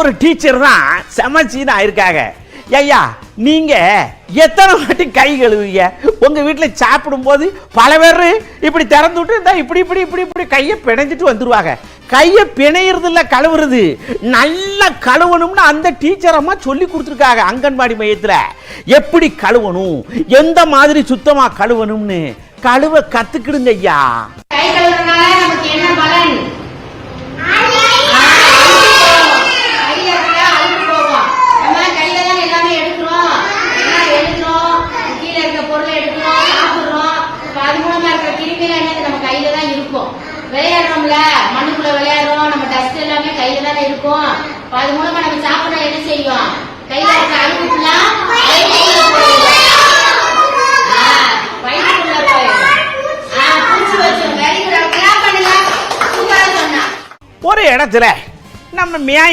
ஒரு டீச்சர் தான் சமச்சீன் ஆயிருக்காங்க ஐயா நீங்க எத்தனை வாட்டி கை கழுவுங்க உங்க வீட்டில் சாப்பிடும்போது பல பேர் இப்படி திறந்து விட்டு இருந்தால் இப்படி இப்படி இப்படி இப்படி கையை பிணைஞ்சிட்டு வந்துருவாங்க. கையை பிணையிறது இல்லை கழுவுறது நல்லா கழுவணும்னு அந்த டீச்சர் அம்மா சொல்லி கொடுத்துருக்காங்க அங்கன்வாடி மையத்தில். எப்படி கழுவணும்? எந்த மாதிரி சுத்தமா கழுவணும்னு? கழுவ கத்துக்கிடுங்க ஐயா. கை கழுவுறதுனால நமக்கு என்ன பலன் கையில இருக்க அழுக்கு போகும் நம்ம கையில தான் எல்லாமே எடுக்கிறோம் எல்லாம் எடுக்கிறோம் கீழே இருக்க பொருளை எடுக்கிறோம் சாப்பிடுறோம் இப்ப அது மூலமா நம்ம கையில தான் இருக்கும். விளையாடுறோம்ல மண்ணுக்குள்ள விளையாடுறோம் நம்ம டஸ்ட் எல்லாமே கையில தானே இருக்கும். அது மூலமா நம்ம சாப்பிட என்ன செய்யும் கையில இருக்க அழுக்கு ஒரு இடத்துல நம்ம மியாய்